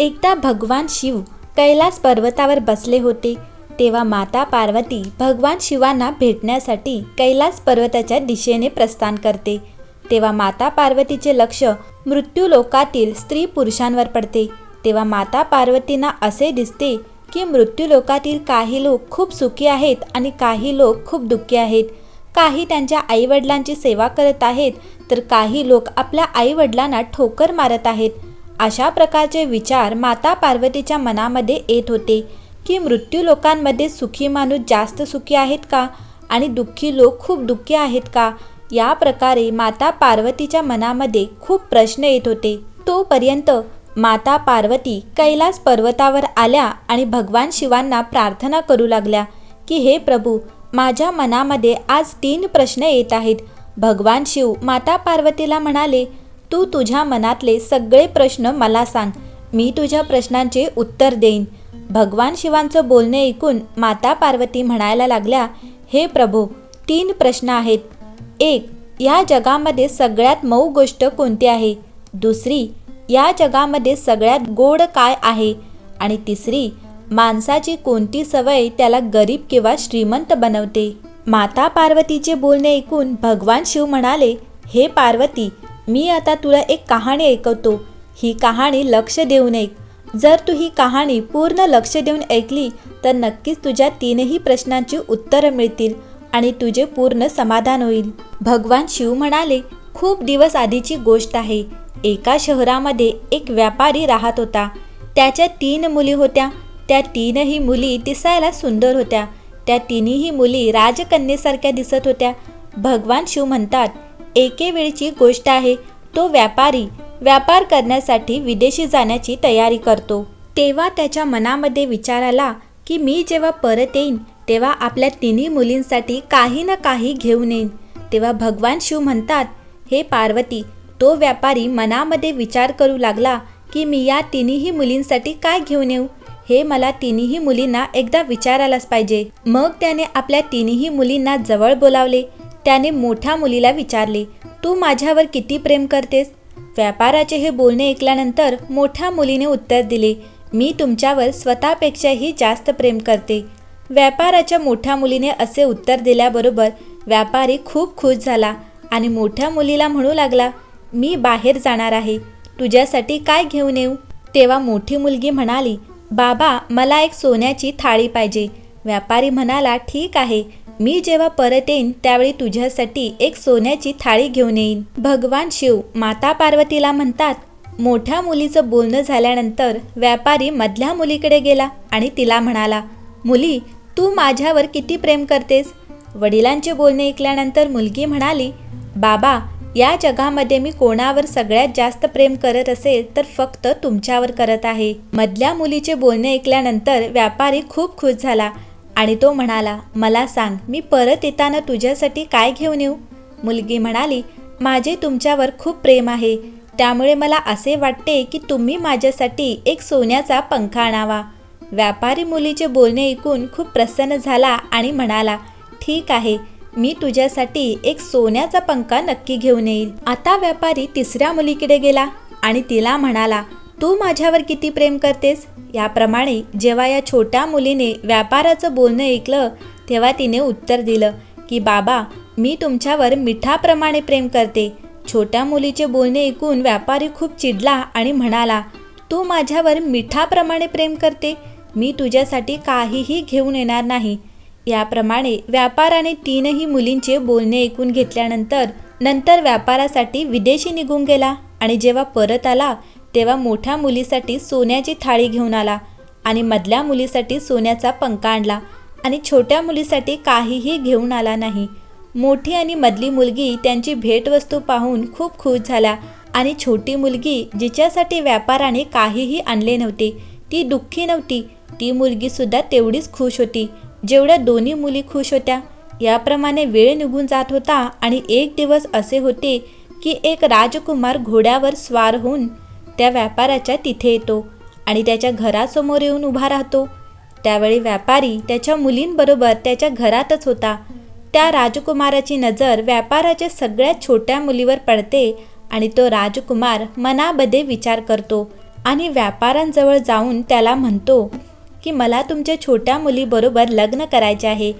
एकदा भगवान शिव कैलास पर्वतावर बसले होते तेव्हा माता पार्वती भगवान शिवांना भेटण्यासाठी कैलास पर्वताच्या दिशेने प्रस्थान करते. तेव्हा माता पार्वतीचे लक्ष मृत्यूलोकातील स्त्री पुरुषांवर पडते. तेव्हा माता पार्वतींना असे दिसते की मृत्यूलोकातील काही लोक खूप सुखी आहेत आणि काही लोक खूप दुःखी आहेत. काही त्यांच्या आईवडिलांची सेवा करत आहेत तर काही लोक आपल्या आईवडिलांना ठोकर मारत आहेत. अशा प्रकारचे विचार माता पार्वतीच्या मनामध्ये येत होते की मृत्यू लोकांमध्ये सुखी माणूस जास्त सुखी आहेत का? आणि दुःखी लोक खूप दुःखी आहेत का? या प्रकारे माता पार्वतीच्या मनामध्ये खूप प्रश्न येत होते. तोपर्यंत माता पार्वती कैलास पर्वतावर आल्या आणि भगवान शिवांना प्रार्थना करू लागल्या की हे प्रभू माझ्या मनामध्ये आज तीन प्रश्न येत आहेत. भगवान शिव माता पार्वतीला म्हणाले तू तुझ्या मनातले सगळे प्रश्न मला सांग. मी तुझ्या प्रश्नांचे उत्तर देईन. भगवान शिवांचं बोलणे ऐकून माता पार्वती म्हणायला लागल्या हे प्रभू तीन प्रश्न आहेत. एक या जगामध्ये सगळ्यात मऊ गोष्ट कोणती आहे? दुसरी या जगामध्ये सगळ्यात गोड काय आहे? आणि तिसरी माणसाची कोणती सवय त्याला गरीब किंवा श्रीमंत बनवते? माता पार्वतीचे बोलणे ऐकून भगवान शिव म्हणाले हे पार्वती मी आता तुला एक कहाणी ऐकवतो. ही कहाणी लक्ष देऊन ऐक. जर तू ही कहाणी पूर्ण लक्ष देऊन ऐकली तर नक्कीच तुझ्या तीनही प्रश्नांची उत्तरं मिळतील आणि तुझे पूर्ण समाधान होईल. भगवान शिव म्हणाले खूप दिवस आधीची गोष्ट आहे. एका शहरामध्ये एक व्यापारी राहत होता. त्याच्या तीन मुली होत्या. त्या तीनही मुली दिसायला सुंदर होत्या. त्या तिन्ही मुली राजकन्येसारख्या दिसत होत्या. भगवान शिव म्हणतात एके वेळची गोष्ट आहे. तो व्यापारी व्यापार करण्यासाठी विदेशी जाण्याची तयारी करतो. तेव्हा त्याच्या मनामध्ये विचार आला की मी जेव्हा परत येईन तेव्हा आपल्या तिन्ही मुलींसाठी काही ना काही घेऊन येईन. तेव्हा भगवान शिव म्हणतात हे पार्वती तो व्यापारी मनामध्ये विचार करू लागला की मी या तिन्ही मुलींसाठी काय घेऊन येऊ? हे मला तिन्ही मुलींना एकदा विचारायलाच पाहिजे. मग त्याने आपल्या तिन्ही मुलींना जवळ बोलावले. त्याने मोठ्या मुलीला विचारले तू माझ्यावर किती प्रेम करतेस? व्यापाराचे हे बोलणे ऐकल्यानंतर मोठ्या मुलीने उत्तर दिले मी तुमच्यावर स्वतःपेक्षाही जास्त प्रेम करते. व्यापाराच्या मोठ्या मुलीने असे उत्तर दिल्याबरोबर व्यापारी खूप खुश झाला आणि मोठ्या मुलीला म्हणू लागला मी बाहेर जाणार आहे तुझ्यासाठी काय घेऊन येऊ? तेव्हा मोठी मुलगी म्हणाली बाबा मला एक सोन्याची थाळी पाहिजे. व्यापारी म्हणाला ठीक आहे. मी जेव्हा परत येईन त्यावेळी तुझ्यासाठी एक सोन्याची थाळी घेऊन येईन. भगवान शिव माता पार्वतीला म्हणतात मोठ्या मुलीचं बोलणं झाल्यानंतर व्यापारी मधल्या मुलीकडे गेला आणि तिला म्हणाला मुली तू माझ्यावर किती प्रेम करतेस वडिलांचे बोलणे ऐकल्यानंतर मुलगी म्हणाली बाबा या जगामध्ये मी कोणावर सगळ्यात जास्त प्रेम करत असेल तर फक्त तुमच्यावर करत आहे. मधल्या मुलीचे बोलणे ऐकल्यानंतर व्यापारी खूप खुश झाला. आणि तो म्हणाला मला सांग मी परत येताना तुझ्यासाठी काय घेऊन येऊ? मुलगी म्हणाली माझे तुमच्यावर खूप प्रेम आहे. त्यामुळे मला असे वाटते की तुम्ही माझ्यासाठी एक सोन्याचा पंखा आणावा. व्यापारी मुलीचे बोलणे ऐकून खूप प्रसन्न झाला आणि म्हणाला ठीक आहे मी तुझ्यासाठी एक सोन्याचा पंखा नक्की घेऊन येईल. आता व्यापारी तिसऱ्या मुलीकडे गेला आणि तिला म्हणाला तू माझ्यावर किती प्रेम करतेस? याप्रमाणे जेव्हा या छोट्या मुलीने व्यापाराचं बोलणं ऐकलं तेव्हा तिने उत्तर दिलं की बाबा मी तुमच्यावर मिठाप्रमाणे प्रेम करते. छोट्या मुलीचे बोलणे ऐकून व्यापारी खूप चिडला आणि म्हणाला तू माझ्यावर मिठाप्रमाणे प्रेम करते? मी तुझ्यासाठी काहीही घेऊन येणार नाही. याप्रमाणे व्यापाराने तीनही मुलींचे बोलणे ऐकून घेतल्यानंतर नंतर व्यापारासाठी विदेशी निघून गेला आणि जेव्हा परत आला तेव्हा मोठ्या मुलीसाठी सोन्याची थाळी घेऊन आला आणि मधल्या मुलीसाठी सोन्याचा पंखा आणला आणि छोट्या मुलीसाठी काहीही घेऊन आला नाही. मोठी आणि मधली मुलगी त्यांची भेटवस्तू पाहून खूप खुश झाल्या आणि छोटी मुलगी जिच्यासाठी व्यापाराने काहीही आणले नव्हते ती दुःखी नव्हती. ती मुलगीसुद्धा तेवढीच खुश होती. जेवढ्या दोन्ही मुली खुश होत्या याप्रमाणे वेळ निघून जात होता आणि एक दिवस असे होते की एक राजकुमार घोड्यावर स्वार होऊन त्या व्यापाराच्या तिथे येतो आणि त्याच्या घरासमोर येऊन उभा राहतो. त्यावेळी व्यापारी त्याच्या मुलींबरोबर त्याच्या घरातच होता. त्या राजकुमाराची नजर व्यापाराच्या सगळ्यात छोट्या मुलीवर पडते आणि तो राजकुमार मनामध्ये विचार करतो आणि व्यापाऱ्यांजवळ जाऊन त्याला म्हणतो की मला तुमच्या छोट्या मुलीबरोबर लग्न करायचे आहे.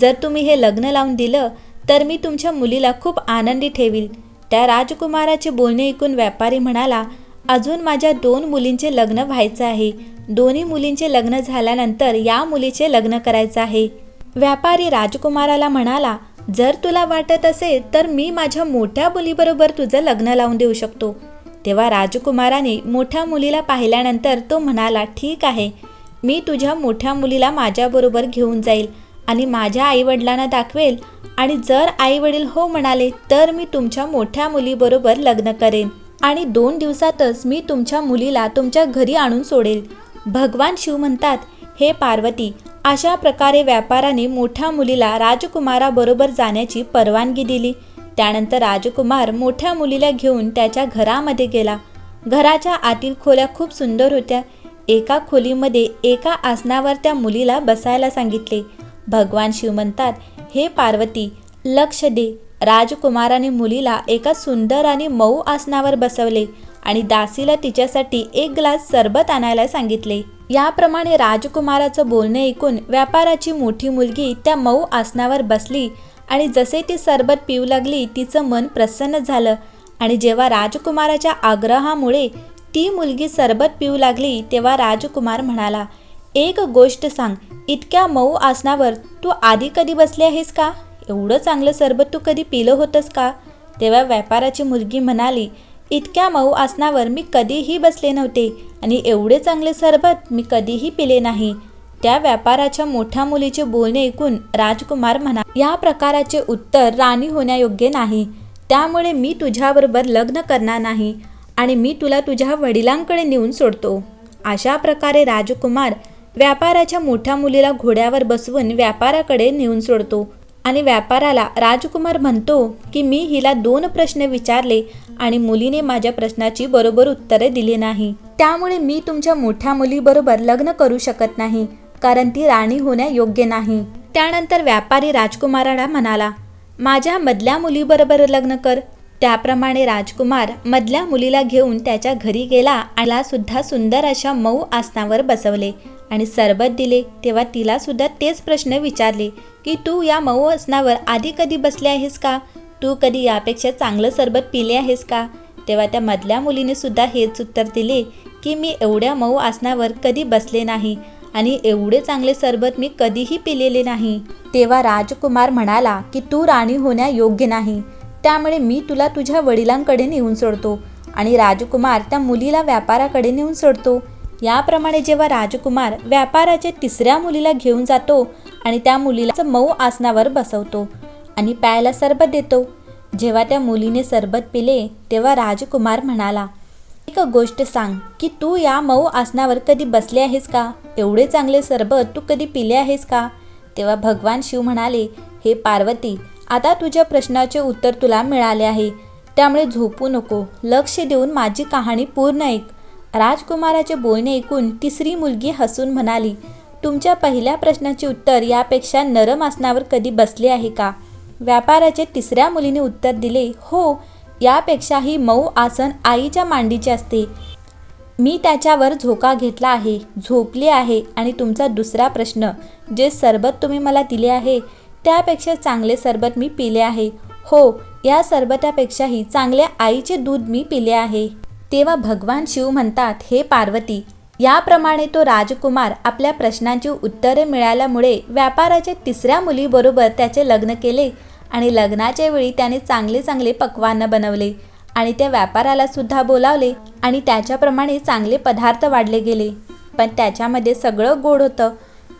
जर तुम्ही हे लग्न लावून दिलं तर मी तुमच्या मुलीला खूप आनंदी ठेवील. त्या राजकुमाराचे बोलणे ऐकून व्यापारी म्हणाला अजून माझ्या दोन मुलींचे लग्न व्हायचं आहे. दोन्ही मुलींचे लग्न झाल्यानंतर या मुलीचे लग्न करायचं आहे. व्यापारी राजकुमाराला म्हणाला जर तुला वाटत असेल तर मी माझ्या मोठ्या मुलीबरोबर तुझं लग्न लावून देऊ शकतो. तेव्हा राजकुमाराने मोठ्या मुलीला पाहिल्यानंतर तो म्हणाला ठीक आहे. मी तुझ्या मोठ्या मुलीला माझ्याबरोबर घेऊन जाईल आणि माझ्या आईवडिलांना दाखवेल आणि जर आईवडील हो म्हणाले तर मी तुमच्या मोठ्या मुलीबरोबर लग्न करेन. आणि दोन दिवसातच मी तुमच्या मुलीला तुमच्या घरी आणून सोडेल. भगवान शिव म्हणतात हे पार्वती अशा प्रकारे व्यापाराने मोठ्या मुलीला राजकुमाराबरोबर जाण्याची परवानगी दिली. त्यानंतर राजकुमार मोठ्या मुलीला घेऊन त्याच्या घरामध्ये गेला. घराच्या आतील खोल्या खूप सुंदर होत्या. एका खोलीमध्ये एका आसनावर त्या मुलीला बसायला सांगितले. भगवान शिव म्हणतात हे पार्वती लक्ष दे. राजकुमाराने मुलीला एका सुंदर आणि मऊ आसनावर बसवले आणि दासीला तिच्यासाठी एक ग्लास सरबत आणायला सांगितले. याप्रमाणे राजकुमाराचं बोलणे ऐकून व्यापाराची मोठी मुलगी त्या मऊ आसनावर बसली आणि जसे ती सरबत पिऊ लागली तिचं मन प्रसन्न झालं आणि जेव्हा राजकुमाराच्या आग्रहामुळे ती मुलगी सरबत पिऊ लागली तेव्हा राजकुमार म्हणाला एक गोष्ट सांग इतक्या मऊ आसनावर तू आधी कधी बसली आहेस का? एवढं चांगलं सरबत तू कधी पिलं होतंस का? तेव्हा व्यापाराची मुलगी म्हणाली इतक्या मऊ आसनावर मी कधीही बसले नव्हते आणि एवढे चांगले सरबत मी कधीही पिले नाही. त्या व्यापाराच्या मोठ्या मुलीचे बोलणे ऐकून राजकुमार म्हणा या प्रकाराचे उत्तर राणी होण्यायोग्य नाही. त्यामुळे मी तुझ्याबरोबर लग्न करणार नाही आणि मी तुला तुझ्या वडिलांकडे नेऊन सोडतो. अशा प्रकारे राजकुमार व्यापाराच्या मोठ्या मुलीला घोड्यावर बसवून व्यापाराकडे नेऊन सोडतो. आणि व्यापाराला राजकुमार म्हणतो की मी हिला दोन प्रश्न विचारले आणि मुलीने माझ्या प्रश्नाची बरोबर उत्तरे दिली नाही. त्यामुळे मी तुमच्या मोठ्या मुलीबरोबर लग्न करू शकत नाही कारण ती राणी होण्या योग्य नाही. त्यानंतर व्यापारी राजकुमाराला म्हणाला माझ्या मधल्या मुलीबरोबर लग्न कर. त्याप्रमाणे राजकुमार मधल्या मुलीला घेऊन त्याच्या घरी गेला आणि सुद्धा सुंदर अशा मऊ आसनावर बसवले. आणि सरबत दिले तेव्हा तिला सुद्धा तेच प्रश्न विचारले की तू या मऊ आसनावर आधी कधी बसले आहेस का? तू कधी यापेक्षा चांगलं सरबत पिले आहेस का? तेव्हा त्या मधल्या मुलीने सुद्धा हेच उत्तर दिले की मी एवढ्या मऊ आसनावर कधी बसले नाही आणि एवढे चांगले सरबत मी कधीही पिलेले नाही. तेव्हा राजकुमार म्हणाला की तू राणी होण्या योग्य नाही. त्यामुळे मी तुला तुझ्या वडिलांकडे नेऊन सोडतो आणि राजकुमार त्या मुलीला व्यापाराकडे नेऊन सोडतो. याप्रमाणे जेव्हा राजकुमार व्यापाराच्या तिसऱ्या मुलीला घेऊन जातो आणि त्या मुलीला मऊ आसनावर बसवतो आणि प्यायला सरबत देतो जेव्हा त्या मुलीने सरबत पिले तेव्हा राजकुमार म्हणाला एक गोष्ट सांग की तू या मऊ आसनावर कधी बसले आहेस का? एवढे चांगले सरबत तू कधी पिले आहेस का? तेव्हा भगवान शिव म्हणाले हे पार्वती आता तुझ्या प्रश्नाचे उत्तर तुला मिळाले आहे. त्यामुळे झोपू नको. लक्ष देऊन माझी कहाणी पूर्ण ऐक. राजकुमाराचे बोलणे ऐकून तिसरी मुलगी हसून म्हणाली तुमच्या पहिल्या प्रश्नाचे उत्तर यापेक्षा नरम आसनावर कधी बसले आहे का व्यापाराचे तिसऱ्या मुलीने उत्तर दिले हो यापेक्षाही मऊ आसन आईच्या मांडीचे असते. मी त्याच्यावर झोका घेतला आहे झोपले आहे आणि तुमचा दुसरा प्रश्न जे सरबत तुम्ही मला दिले आहे त्यापेक्षा चांगले सरबत मी पिले आहे. हो या सरबतापेक्षाही चांगल्या आईचे दूध मी पिले आहे. तेव्हा भगवान शिव म्हणतात हे पार्वती याप्रमाणे तो राजकुमार आपल्या प्रश्नांची उत्तरे मिळाल्यामुळे व्यापाराच्या तिसऱ्या मुलीबरोबर त्याचे लग्न केले आणि लग्नाच्या वेळी त्याने चांगले चांगले पक्वान्न बनवले आणि त्या व्यापाराला सुद्धा बोलावले आणि त्याच्याप्रमाणे चांगले पदार्थ वाढले गेले. पण त्याच्यामध्ये सगळं गोड होतं.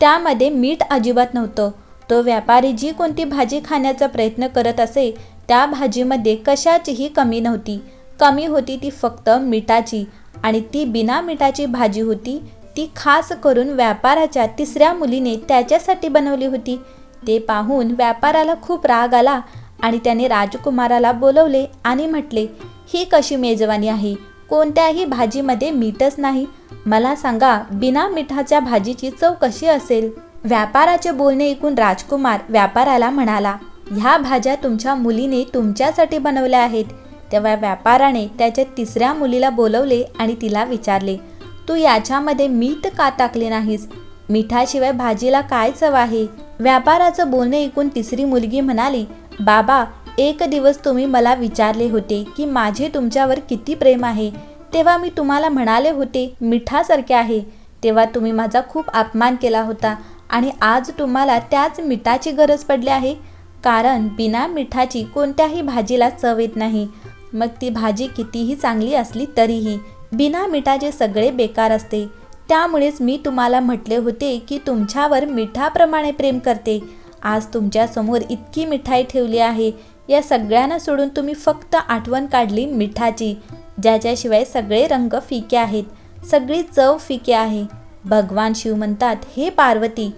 त्यामध्ये मीठ अजिबात नव्हतं. तो व्यापारी जी कोणती भाजी खाण्याचा प्रयत्न करत असे त्या भाजीमध्ये कशाचीही कमी नव्हती. कमी होती ती फक्त मिठाची आणि ती बिना मिठाची भाजी होती ती खास करून व्यापाराच्या तिसऱ्या मुलीने त्याच्यासाठी बनवली होती. ते पाहून व्यापाराला खूप राग आला आणि त्याने राजकुमाराला बोलवले आणि म्हटले ही कशी मेजवानी आहे? कोणत्याही भाजीमध्ये मीठच नाही. मला सांगा बिना मिठाच्या भाजीची चव कशी असेल? व्यापाराचे बोलणे ऐकून राजकुमार व्यापाराला म्हणाला ह्या भाज्या तुमच्या मुलीने तुमच्यासाठी बनवल्या आहेत. तेव्हा व्यापाराने त्याच्या तिसऱ्या मुलीला बोलवले आणि तिला विचारले तू याच्यामध्ये मीठ का टाकले नाहीस? मिठाशिवाय भाजीला काय चव आहे? व्यापाराचं बोलणे ऐकून तिसरी मुलगी म्हणाली बाबा एक दिवस तुम्ही मला विचारले होते की माझे तुमच्यावर किती प्रेम आहे. तेव्हा मी तुम्हाला म्हणाले होते मिठासारखे आहे. तेव्हा तुम्ही माझा खूप अपमान केला होता आणि आज तुम्हाला त्याच मिठाची गरज पडली आहे. कारण बिना मिठाची कोणत्याही भाजीला चव येत नाही. मग ती भाजी कितीही चांगली असली तरीही. बिना मिठाचे सगळे बेकार असते. त्यामुळेच मी तुम्हाला म्हटले होते की तुमच्यावर मिठाप्रमाणे प्रेम करते. आज तुमच्यासमोर इतकी मिठाई ठेवली आहे. या सगळ्यांना सोडून तुम्ही फक्त आठवण काढली मिठाची. ज्याच्याशिवाय सगळे रंग फिके आहेत. सगळी चव फिके आहे. भगवान शिव म्हणतात हे पार्वती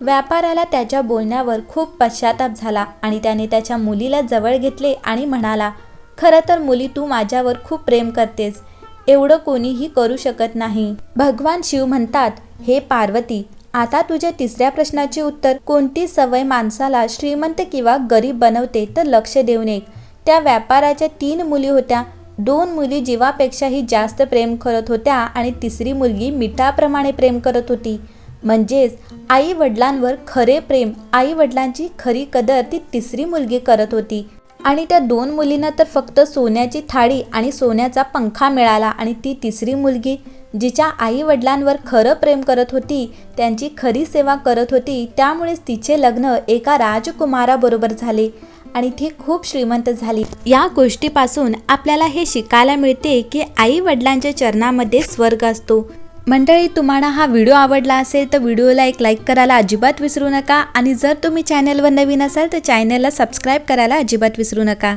व्यापाराला त्याच्या बोलण्यावर खूप पश्चाताप झाला आणि त्याने त्याच्या मुलीला जवळ घेतले आणि म्हणाला खरं तर मुली तू माझ्यावर खूप प्रेम करतेस. एवढं कोणीही करू शकत नाही. भगवान शिव म्हणतात हे पार्वती आता तुझ्या तिसऱ्या प्रश्नाचे उत्तर. कोणती सवय माणसाला श्रीमंत किंवा गरीब बनवते तर लक्ष देऊन एक. त्या व्यापाराच्या तीन मुली होत्या. दोन मुली जीवापेक्षाही जास्त प्रेम करत होत्या आणि तिसरी मुलगी मिठाप्रमाणे प्रेम करत होती. म्हणजेच आई वडिलांवर खरे प्रेम आई वडिलांची खरी कदर ती तिसरी मुलगी करत होती. आणि त्या दोन मुलींना तर फक्त सोन्याची थाळी आणि सोन्याचा पंखा मिळाला आणि ती तिसरी मुलगी जिच्या आई वडिलांवर खरं प्रेम करत होती त्यांची खरी सेवा करत होती त्यामुळेच तिचे लग्न एका राजकुमाराबरोबर झाले आणि ती खूप श्रीमंत झाली. या गोष्टीपासून आपल्याला हे शिकायला मिळते की आई वडिलांच्या चरणामध्ये स्वर्ग असतो. मंडळी तुम्हाला हा व्हिडिओ आवडला असेल तर व्हिडिओला एक लाईक करायला अजिबात विसरू नका. आणि जर तुम्ही चॅनलवर नवीन असाल तर चॅनलला सबस्क्राईब करायला अजिबात विसरू नका.